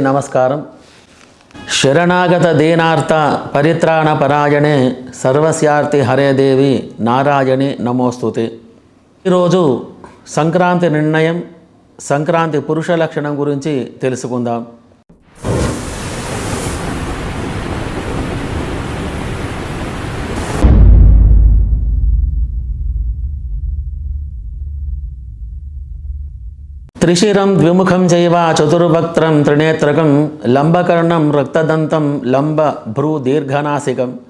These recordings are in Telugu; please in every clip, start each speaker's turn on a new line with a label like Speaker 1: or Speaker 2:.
Speaker 1: నమస్కారం. శరణాగత దీనార్థ పరిత్రాణ పరాయణే సర్వస్యార్థి హరే దేవి నారాయణి నమోస్తుతి. ఈరోజు సంక్రాంతి నిర్ణయం సంక్రాంతి పురుష లక్షణం గురించి తెలుసుకుందాం. త్రిశిరం ద్విముఖం చైవ చతుర్భక్త్రం త్రినేత్రకం లంబకర్ణం రక్తదంతం లంబ భ్రూ దీర్ఘనాసికం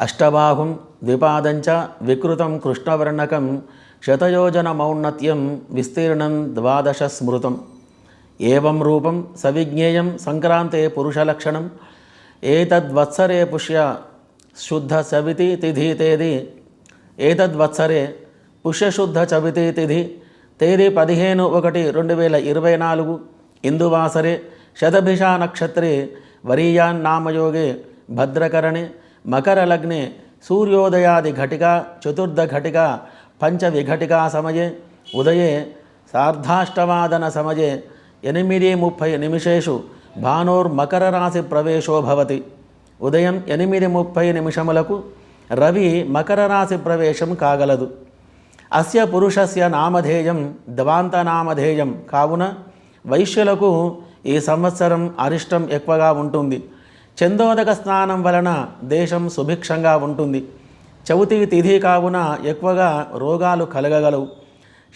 Speaker 1: అష్టబాహుం ద్విపాదంచ వికృతం కృష్ణవర్ణకం శతయోజన మౌన్నత్యం విస్తీర్ణం ద్వాదశ స్మృతం. ఏవం రూపం సవిజ్ఞేయం సంక్రాంతే పురుషలక్షణం ఏతద్వత్సరే పుష్య శుద్ధ సవితి తిథి తేది. ఏతద్వత్సరే పుష్యశుద్ధ చవితి తిథి తేదీ పదిహేను ఒకటి రెండు వేల ఇరవై నాలుగు ఇందువాసరే శతభిష నక్షత్రే వరీయాన్ నామయోగే భద్రకరణే మకర లగ్నే సూర్యోదయాది ఘటికా చతుర్థ ఘటికా పంచ విఘటికా సమయే ఉదయే సార్ధాష్టవాదన సమయే ఎనిమిది ముప్పై నిమిషేషు భానోర్మకర రాశి ప్రవేశో భవతి ఉదయం ఎనిమిది ముప్పై నిమిషములకు రవి మకర రాశి ప్రవేశం కాగలదు అస్య పురుషస్య నామధేయం ద్వాంతనామధేయం. కావున వైశ్యులకు ఈ సంవత్సరం అరిష్టం ఎక్కువగా ఉంటుంది. చందోదక స్నానం వలన దేశం సుభిక్షంగా ఉంటుంది. చవితి తిథి కావున ఎక్కువగా రోగాలు కలగగలవు.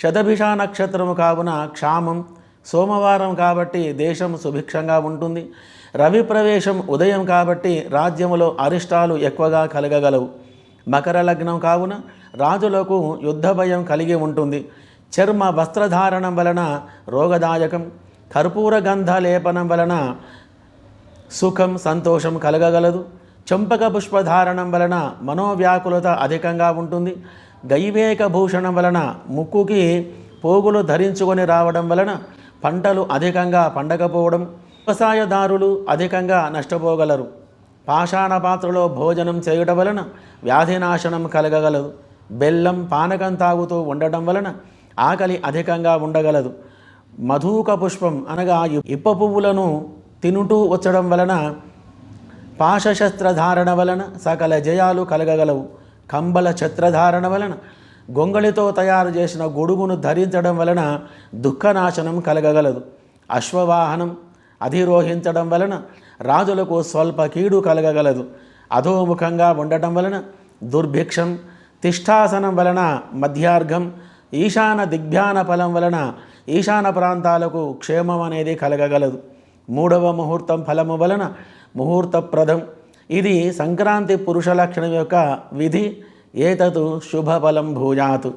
Speaker 1: శతభిష నక్షత్రము కావున క్షామం. సోమవారం కాబట్టి దేశం సుభిక్షంగా ఉంటుంది. రవి ప్రవేశం ఉదయం కాబట్టి రాజ్యములో అరిష్టాలు ఎక్కువగా కలగగలవు. మకర లగ్నం కావున రాజులకు యుద్ధ భయం కలిగి ఉంటుంది. చర్మ వస్త్రధారణం వలన రోగదాయకం కర్పూర గంధ లేపనం వలన సుఖం సంతోషం కలగగలదు. చంపక పుష్పధారణం వలన మనోవ్యాకులత అధికంగా ఉంటుంది. గైవేక భూషణం వలన ముక్కుకి పోగులు ధరించుకొని రావడం వలన పంటలు అధికంగా పండకపోవడం వ్యవసాయదారులు అధికంగా నష్టపోగలరు. పాషాణ పాత్రలో భోజనం చేయడం వలన వ్యాధినాశనం కలగగలదు. బెల్లం పానకం తాగుతూ ఉండటం వలన ఆకలి అధికంగా ఉండగలదు. మధుక పుష్పం అనగా ఇప్ప పువ్వులను తినుటూ వచ్చడం వలన పాశశస్త్రధారణ వలన సకల జయాలు కలగగలవు. కంబల ఛత్రధారణ వలన గొంగళితో తయారు చేసిన గొడుగును ధరించడం వలన దుఃఖనాశనం కలగగలదు. అశ్వవాహనం అధిరోహించడం వలన రాజులకు స్వల్ప కీడు కలగగలదు. అధోముఖంగా ఉండటం వలన దుర్భిక్షం తిష్టాసనం వలన మధ్యార్ఘం ఈశాన దిగ్భ్యాన ఫలం వలన ఈశాన ప్రాంతాలకు క్షేమం అనేది కలగగలదు. మూడవ ముహూర్తం ఫలము వలన ముహూర్తప్రదం. ఇది సంక్రాంతి పురుష లక్షణం యొక్క విధి. ఏతతు శుభఫలం భూయాతు